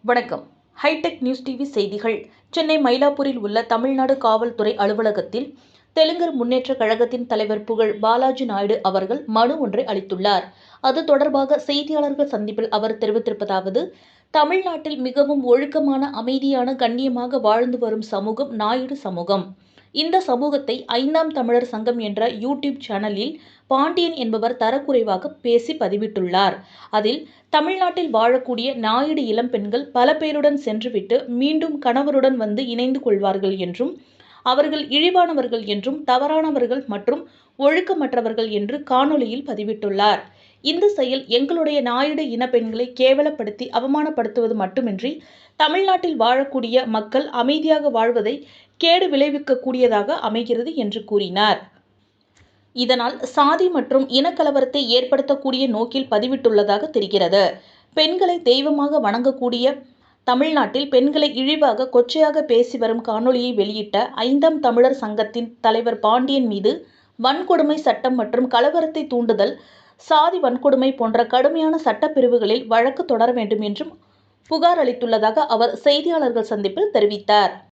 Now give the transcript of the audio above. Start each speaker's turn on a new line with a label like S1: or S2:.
S1: வணக்கம். Hitech news TV செய்திகள். சென்னை மயிலாப்பூரில் உள்ள தமிழ்நாடு காவல்துறை அலுவலகத்தில் தெலுங்கர் முன்னேற்ற கழகத்தின் தலைவர் புகழ் பாலாஜி நாயுடு அவர்கள் மனு ஒன்றை அளித்துள்ளார். அது தொடர்பாக செய்தியாளர்கள் சந்திப்பில் அவர் தெரிவித்திருப்பதாவது தமிழ்நாட்டில் மிகவும் ஒழுக்கமான அமைதியான கண்ணியமாக வாழ்ந்து வரும் சமூகம் நாயுடு சமூகம். இந்த சமூகத்தை ஐந்தாம் தமிழர் சங்கம் என்ற யூடியூப் சேனலில் பாண்டியன் என்பவர் தரக்குறைவாக பேசி பதிவிட்டுள்ளார். அதில் தமிழ்நாட்டில் வாழக்கூடிய நாயுடு இளம் பெண்கள் பல பேருடன் சென்றுவிட்டு மீண்டும் கணவருடன் வந்து இணைந்து கொள்வார்கள் என்றும் அவர்கள் இழிவானவர்கள் என்றும் தவறானவர்கள் மற்றும் ஒழுக்கமற்றவர்கள் என்று காணொளியில் பதிவிட்டுள்ளார். இந்த செயல் எங்களுடைய நாயுடு இன பெண்களை கேவலப்படுத்தி அவமானப்படுத்துவது மட்டுமின்றி தமிழ்நாட்டில் வாழக்கூடிய மக்கள் அமைதியாக வாழ்வதை கேடு விளைவிக்கக்கூடியதாக அமைகிறது என்று கூறினார். இதனால் சாதி மற்றும் இனக்கலவரத்தை ஏற்படுத்தக்கூடிய நோக்கில் பதிவிட்டுள்ளதாக தெரிகிறது. பெண்களை தெய்வமாக வணங்கக்கூடிய தமிழ்நாட்டில் பெண்களை இழிவாக கொச்சையாக பேசி வரும் காணொளியை வெளியிட்ட ஐந்தாம் தமிழர் சங்கத்தின் தலைவர் பாண்டியன் மீது வன்கொடுமை சட்டம் மற்றும் கலவரத்தை தூண்டுதல் சாதி வன்கொடுமை போன்ற கடுமையான சட்டப்பிரிவுகளில் வழக்கு தொடர வேண்டும் என்றும் புகார் அளித்துள்ளதாக அவர் செய்தியாளர்கள் சந்திப்பில் தெரிவித்தார்.